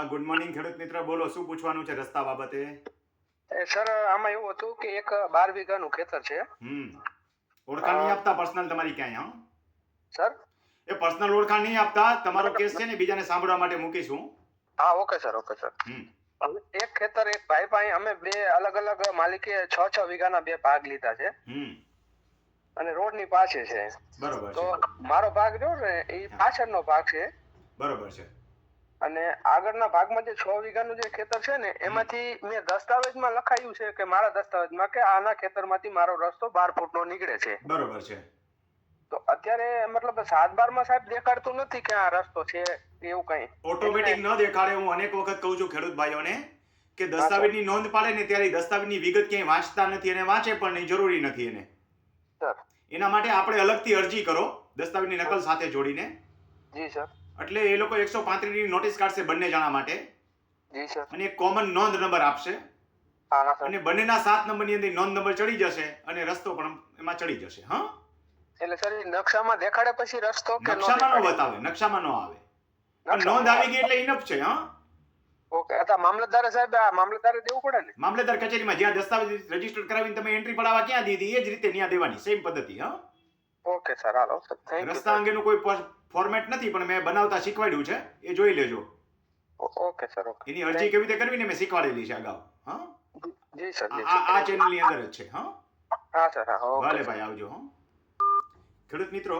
હા good morning ખેડૂત મિત્ર. બોલો શું પૂછવાનું છે રસ્તા બાબતે? સર આમાં એવું હતું કે એક બાર વીઘાનું ખેતર છે. હમ. ઓળખાણ નહીં આપતા પર્સનલ તમારી ક્યાંય હા? સર? એ પર્સનલ ઓળખાણ નહીં આપતા. તમારો કેસ છે ને બીજાને સાંભળવા માટે મૂકીશું. હા ઓકે સર ઓકે સર. એક ખેતર એક ભાઈ પાસે અમે બે અલગ અલગ માલિકે છ છ વીઘાના બે ભાગ લીધા છે. અને અને રોડની પાસે છે. બરોબર તો મારો ભાગ જો ને એ પાછળનો ભાગ છે. બરોબર છે. અને આગળના ભાગમાં જે છ વીઘાનું જે ખેતર છે ને એમાંથી મેં દસ્તાવેજમાં લખાયું છે કે મારા દસ્તાવેજમાં કે આના ખેતરમાંથી મારો રસ્તો બાર ફૂટનો નીકળે છે. બરોબર છે. તો અત્યારે મતલબ સાત બારમાં સાહેબ દેખાડતું નથી કે આ રસ્તો છે કે એવું કઈ. ઓટોમેટિક ન દેખાડે હું અનેક વખત કહું છું ખેડૂત ભાઈઓને કે દસ્તાવેજની નોંધ પાડે ને ત્યારે દસ્તાવેજની વિગત ક્યાંય વાંચતા નથી અને વાંચે પણ નહીં જરૂરી નથી એને. સર. એના માટે આપણે અલગથી અરજી કરો દસ્તાવેજની નકલ સાથે જોડીને. જી સર. એટલે એ લોકો એકસો પાંત્રીસની નોટિસ કાઢશે બંને જણા માટે. જી સર. અને એક કોમન નોંધ નંબર આપશે. હા હા સર. અને બંનેના સાત નંબરની અંદર નોંધ નંબર ચડી જશે અને રસ્તો પણ એમાં ચડી જશે હા? એટલે સર નકશામાં દેખાડે પછી રસ્તો કે નો નકશામાં ન બતાવે નકશામાં ન આવે. નોંધ આવી ગઈ એટલે ઇનફ છે હા? ઓકે આ મામલતદાર સાહેબ આ મામલતદારે દેવું પડે ને? મામલતદાર કચેરીમાં જ્યાં દસ્તાવેજ રજિસ્ટર કરાવીને તમે એન્ટ્રી પડાવવા ક્યાં દીધી એ જ રીતે ત્યાં દેવાની સેમ પદ્ધતિ હા? ઓકે સર હાલો રસ્તા અંગેનું કોઈ ફોર્મેટ નથી પણ મેં બનાવતા શીખવાડ્યું છે. એ જોઈ લેજો. Okay sir okay. એની અરજી કેવી રીતે કરવી ને મેં શીખવાડેલી છે અગાઉ હા? જી સર આ ચેનલની અંદર જ છે હા? હા સર હા ભલે ભાઈ આવજો હા. ખેડૂત મિત્રો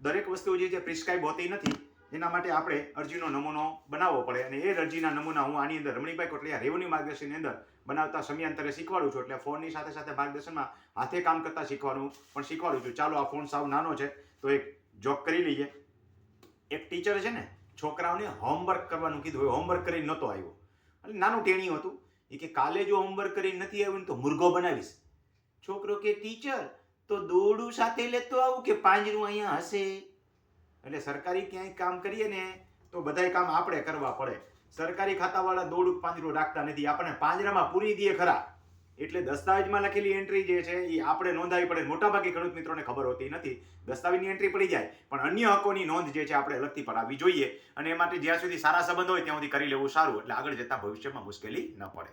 દરેક વસ્તુ જે છે પ્રિસ્ક્રાઇબ હોતી નથી એના માટે આપણે અરજીનો નમૂનો બનાવવો પડે અને એ અરજીના નમૂના હું આની અંદર રમણીભાઈ કોટલિયા રેવન્યુ માર્ગદર્શનની અંદર બનાવતા સમયાંતરે શીખવાડું છું એટલે ફોનની સાથે સાથે માર્ગદર્શનમાં હાથે કામ કરતા શીખવાનું પણ શીખવાડું છું. ચાલો આ ફોન સાવ નાનો છે તો એક જોક કરી લઈએ. એક ટીચર છે ને, છોકરાઓને હોમવર્ક કરવાનું કીધું હોય હોમવર્ક કરીને નહોતો આવ્યો. એટલે નાનું ટેણિયું હતું. એ કે કાલે જો હોમવર્ક કરીને નથી આવ્યું ને તો મુર્ગો બનાવીશ. છોકરો કે ટીચર તો દોરડું સાથે લેતો આવું કે પાંજરું અહીંયા હશે? એટલે સરકારી ક્યાંય કામ કરીએ ને, તો બધાય કામ આપણે કરવા પડે. સરકારી ખાતાવાળા દોરડું પાંજરું રાખતા નથી. આપણે પાંજરામાં પૂરી દઈએ ખરા. એટલે દસ્તાવેજમાં લખેલી એન્ટ્રી જે છે એ આપણે નોંધાવી પડે. મોટાભાગે ખેડૂત મિત્રોને ખબર હોતી નથી. દસ્તાવેજની એન્ટ્રી પડી જાય. પણ અન્ય હકોની નોંધ જે છે, આપણે અલગથી પડાવવી જોઈએ. અને એ માટે જ્યાં સુધી સારા સંબંધ હોય, ત્યાં સુધી કરી લેવું સારું. એટલે આગળ જતા ભવિષ્યમાં મુશ્કેલી ન પડે.